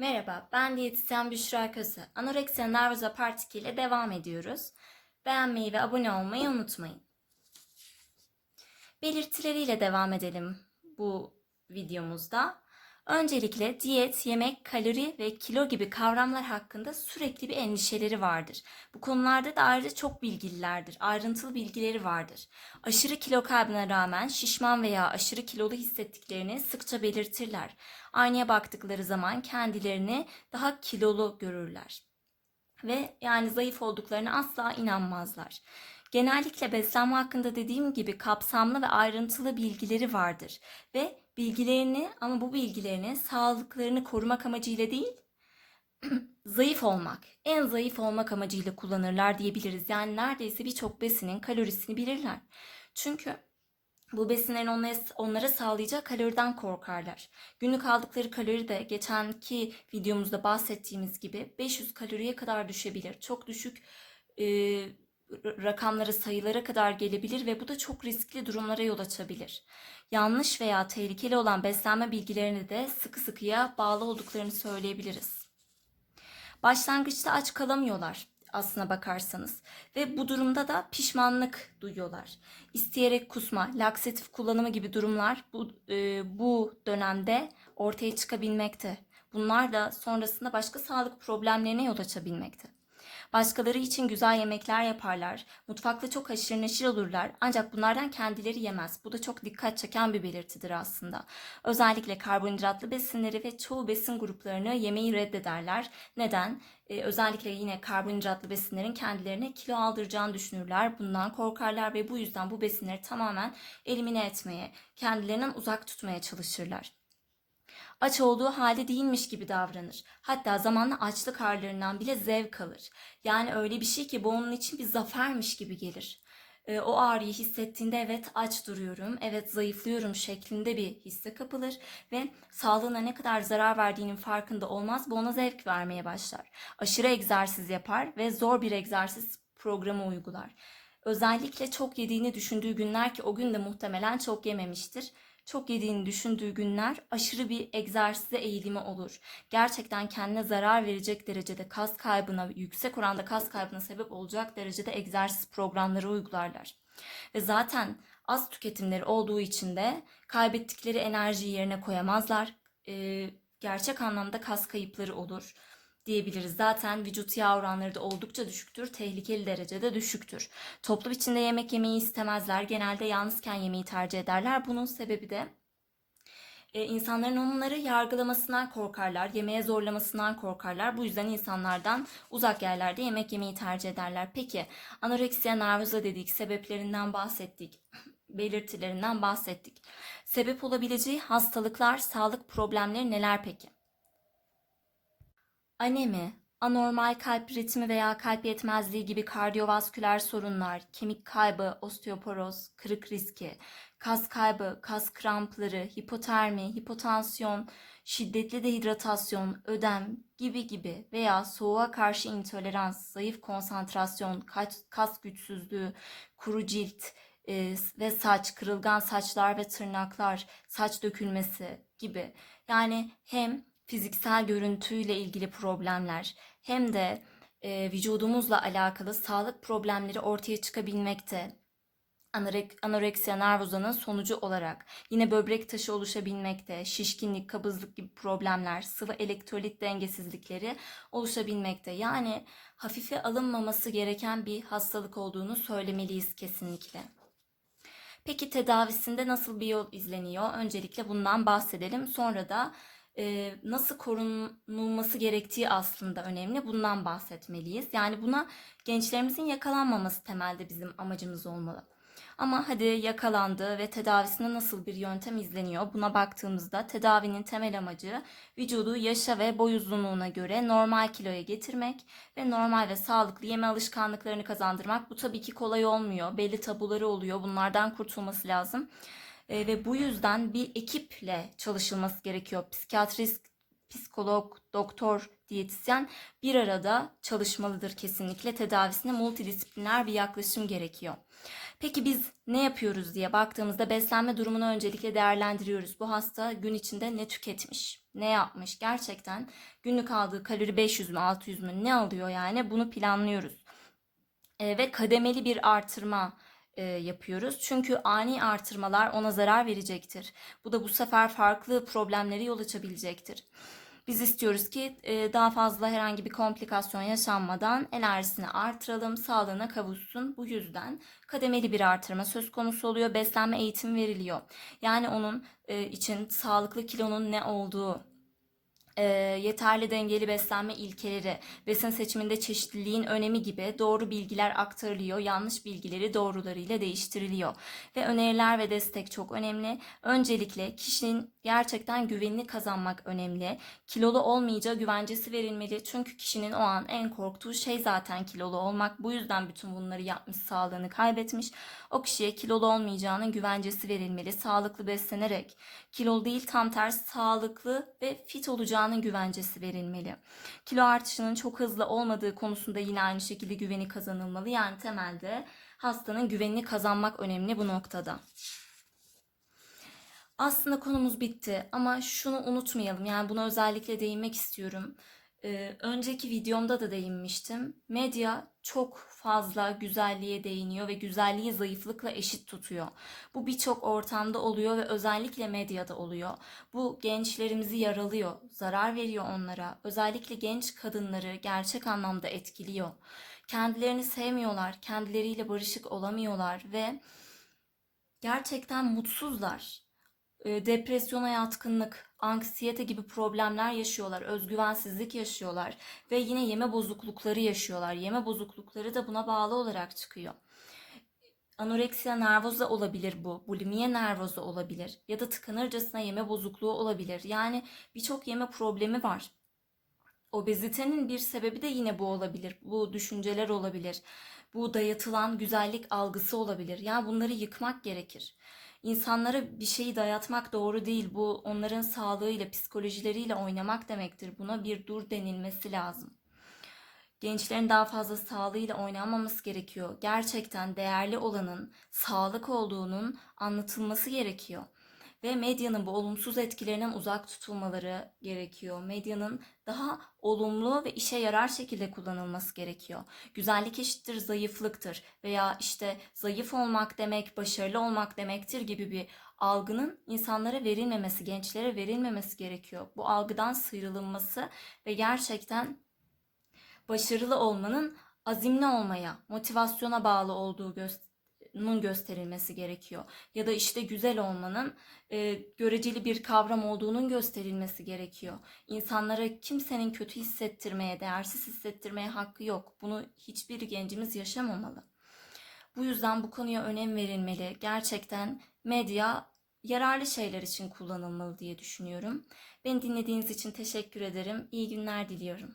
Merhaba, ben diyetisyen Büşra Köse. Anoreksiya nervosa part 2 ile devam ediyoruz. Beğenmeyi ve abone olmayı unutmayın. Belirtileriyle devam edelim bu videomuzda. Öncelikle diyet, yemek, kalori ve kilo gibi kavramlar hakkında sürekli bir endişeleri vardır. Bu konularda da ayrıca çok bilgililerdir, ayrıntılı bilgileri vardır. Aşırı kilo kaybına rağmen şişman veya aşırı kilolu hissettiklerini sıkça belirtirler. Aynaya baktıkları zaman kendilerini daha kilolu görürler. Ve yani zayıf olduklarına asla inanmazlar. Genellikle beslenme hakkında dediğim gibi kapsamlı ve ayrıntılı bilgileri vardır. Ve bilgilerini ama bu bilgilerini sağlıklarını korumak amacıyla değil, zayıf olmak, en zayıf olmak amacıyla kullanırlar diyebiliriz. Yani neredeyse birçok besinin kalorisini bilirler. Çünkü bu besinlerin onlara, onlara sağlayacağı kaloriden korkarlar. Günlük aldıkları kalori de geçenki videomuzda bahsettiğimiz gibi 500 kaloriye kadar düşebilir. Çok düşük e, rakamlara, sayılara kadar gelebilir ve bu da çok riskli durumlara yol açabilir. Yanlış veya tehlikeli olan beslenme bilgilerini de sıkı sıkıya bağlı olduklarını söyleyebiliriz. Başlangıçta aç kalamıyorlar aslına bakarsanız ve bu durumda da pişmanlık duyuyorlar. İsteyerek kusma, laksatif kullanımı gibi durumlar bu e, bu dönemde ortaya çıkabilmekte. Bunlar da sonrasında başka sağlık problemlerine yol açabilmekte. Başkaları için güzel yemekler yaparlar. Mutfakta çok haşır neşir olurlar. Ancak bunlardan kendileri yemez. Bu da çok dikkat çeken bir belirtidir aslında. Özellikle karbonhidratlı besinleri ve çoğu besin gruplarını yemeyi reddederler. Neden? Ee, özellikle yine karbonhidratlı besinlerin kendilerine kilo aldıracağını düşünürler. Bundan korkarlar ve bu yüzden bu besinleri tamamen elimine etmeye, kendilerinden uzak tutmaya çalışırlar aç olduğu halde değilmiş gibi davranır. Hatta zamanla açlık ağrılarından bile zevk alır. Yani öyle bir şey ki bu onun için bir zafermiş gibi gelir. E, o ağrıyı hissettiğinde evet aç duruyorum, evet zayıflıyorum şeklinde bir hisse kapılır ve sağlığına ne kadar zarar verdiğinin farkında olmaz bu ona zevk vermeye başlar. Aşırı egzersiz yapar ve zor bir egzersiz programı uygular. Özellikle çok yediğini düşündüğü günler ki o gün de muhtemelen çok yememiştir çok yediğini düşündüğü günler aşırı bir egzersize eğilimi olur. Gerçekten kendine zarar verecek derecede kas kaybına, yüksek oranda kas kaybına sebep olacak derecede egzersiz programları uygularlar. Ve zaten az tüketimleri olduğu için de kaybettikleri enerjiyi yerine koyamazlar. Ee, gerçek anlamda kas kayıpları olur diyebiliriz. Zaten vücut yağ oranları da oldukça düşüktür. Tehlikeli derecede düşüktür. Toplum içinde yemek yemeyi istemezler. Genelde yalnızken yemeği tercih ederler. Bunun sebebi de e, insanların onları yargılamasından korkarlar, yemeğe zorlamasından korkarlar. Bu yüzden insanlardan uzak yerlerde yemek yemeyi tercih ederler. Peki anoreksiya nervosa dedik, sebeplerinden bahsettik, belirtilerinden bahsettik. Sebep olabileceği hastalıklar, sağlık problemleri neler peki? Anemi, anormal kalp ritmi veya kalp yetmezliği gibi kardiyovasküler sorunlar, kemik kaybı, osteoporoz, kırık riski, kas kaybı, kas krampları, hipotermi, hipotansiyon, şiddetli dehidratasyon, ödem gibi gibi veya soğuğa karşı intolerans, zayıf konsantrasyon, kas güçsüzlüğü, kuru cilt e, ve saç, kırılgan saçlar ve tırnaklar, saç dökülmesi gibi. Yani hem fiziksel görüntüyle ilgili problemler hem de e, vücudumuzla alakalı sağlık problemleri ortaya çıkabilmekte. Anorek, anoreksiya nervozanın sonucu olarak yine böbrek taşı oluşabilmekte, şişkinlik, kabızlık gibi problemler, sıvı elektrolit dengesizlikleri oluşabilmekte. Yani hafife alınmaması gereken bir hastalık olduğunu söylemeliyiz kesinlikle. Peki tedavisinde nasıl bir yol izleniyor? Öncelikle bundan bahsedelim. Sonra da nasıl korunulması gerektiği aslında önemli. Bundan bahsetmeliyiz. Yani buna gençlerimizin yakalanmaması temelde bizim amacımız olmalı. Ama hadi yakalandı ve tedavisinde nasıl bir yöntem izleniyor? Buna baktığımızda tedavinin temel amacı vücudu yaşa ve boy uzunluğuna göre normal kiloya getirmek ve normal ve sağlıklı yeme alışkanlıklarını kazandırmak. Bu tabii ki kolay olmuyor. Belli tabuları oluyor. Bunlardan kurtulması lazım. E, ve bu yüzden bir ekiple çalışılması gerekiyor. Psikiyatrist, psikolog, doktor, diyetisyen bir arada çalışmalıdır kesinlikle. Tedavisine multidisipliner bir yaklaşım gerekiyor. Peki biz ne yapıyoruz diye baktığımızda beslenme durumunu öncelikle değerlendiriyoruz. Bu hasta gün içinde ne tüketmiş? ne yapmış gerçekten günlük aldığı kalori 500 mü 600 mü ne alıyor yani bunu planlıyoruz. E, ve kademeli bir artırma e, yapıyoruz. Çünkü ani artırmalar ona zarar verecektir. Bu da bu sefer farklı problemleri yol açabilecektir. Biz istiyoruz ki e, daha fazla herhangi bir komplikasyon yaşanmadan enerjisini artıralım, sağlığına kavuşsun. Bu yüzden kademeli bir artırma söz konusu oluyor. Beslenme eğitimi veriliyor. Yani onun e, için sağlıklı kilonun ne olduğu, e, yeterli dengeli beslenme ilkeleri, besin seçiminde çeşitliliğin önemi gibi doğru bilgiler aktarılıyor. Yanlış bilgileri doğrularıyla değiştiriliyor. Ve öneriler ve destek çok önemli. Öncelikle kişinin gerçekten güvenini kazanmak önemli. Kilolu olmayacağı güvencesi verilmeli. Çünkü kişinin o an en korktuğu şey zaten kilolu olmak. Bu yüzden bütün bunları yapmış, sağlığını kaybetmiş. O kişiye kilolu olmayacağının güvencesi verilmeli. Sağlıklı beslenerek, kilolu değil tam tersi sağlıklı ve fit olacağının güvencesi verilmeli. Kilo artışının çok hızlı olmadığı konusunda yine aynı şekilde güveni kazanılmalı. Yani temelde hastanın güvenini kazanmak önemli bu noktada. Aslında konumuz bitti ama şunu unutmayalım. Yani buna özellikle değinmek istiyorum. Ee, önceki videomda da değinmiştim. Medya çok fazla güzelliğe değiniyor ve güzelliği zayıflıkla eşit tutuyor. Bu birçok ortamda oluyor ve özellikle medyada oluyor. Bu gençlerimizi yaralıyor, zarar veriyor onlara. Özellikle genç kadınları gerçek anlamda etkiliyor. Kendilerini sevmiyorlar, kendileriyle barışık olamıyorlar ve gerçekten mutsuzlar e, depresyona yatkınlık, anksiyete gibi problemler yaşıyorlar, özgüvensizlik yaşıyorlar ve yine yeme bozuklukları yaşıyorlar. Yeme bozuklukları da buna bağlı olarak çıkıyor. Anoreksiya nervoza olabilir bu, bulimiye nervoza olabilir ya da tıkanırcasına yeme bozukluğu olabilir. Yani birçok yeme problemi var. Obezitenin bir sebebi de yine bu olabilir. Bu düşünceler olabilir. Bu dayatılan güzellik algısı olabilir. Yani bunları yıkmak gerekir. İnsanlara bir şeyi dayatmak doğru değil. Bu onların sağlığıyla, psikolojileriyle oynamak demektir. Buna bir dur denilmesi lazım. Gençlerin daha fazla sağlığıyla oynanmaması gerekiyor. Gerçekten değerli olanın sağlık olduğunun anlatılması gerekiyor ve medyanın bu olumsuz etkilerinden uzak tutulmaları gerekiyor. Medyanın daha olumlu ve işe yarar şekilde kullanılması gerekiyor. Güzellik eşittir zayıflıktır veya işte zayıf olmak demek başarılı olmak demektir gibi bir algının insanlara verilmemesi, gençlere verilmemesi gerekiyor. Bu algıdan sıyrılınması ve gerçekten başarılı olmanın azimli olmaya, motivasyona bağlı olduğu göster nun gösterilmesi gerekiyor. Ya da işte güzel olmanın e, göreceli bir kavram olduğunun gösterilmesi gerekiyor. İnsanlara kimsenin kötü hissettirmeye, değersiz hissettirmeye hakkı yok. Bunu hiçbir gencimiz yaşamamalı. Bu yüzden bu konuya önem verilmeli. Gerçekten medya yararlı şeyler için kullanılmalı diye düşünüyorum. Beni dinlediğiniz için teşekkür ederim. İyi günler diliyorum.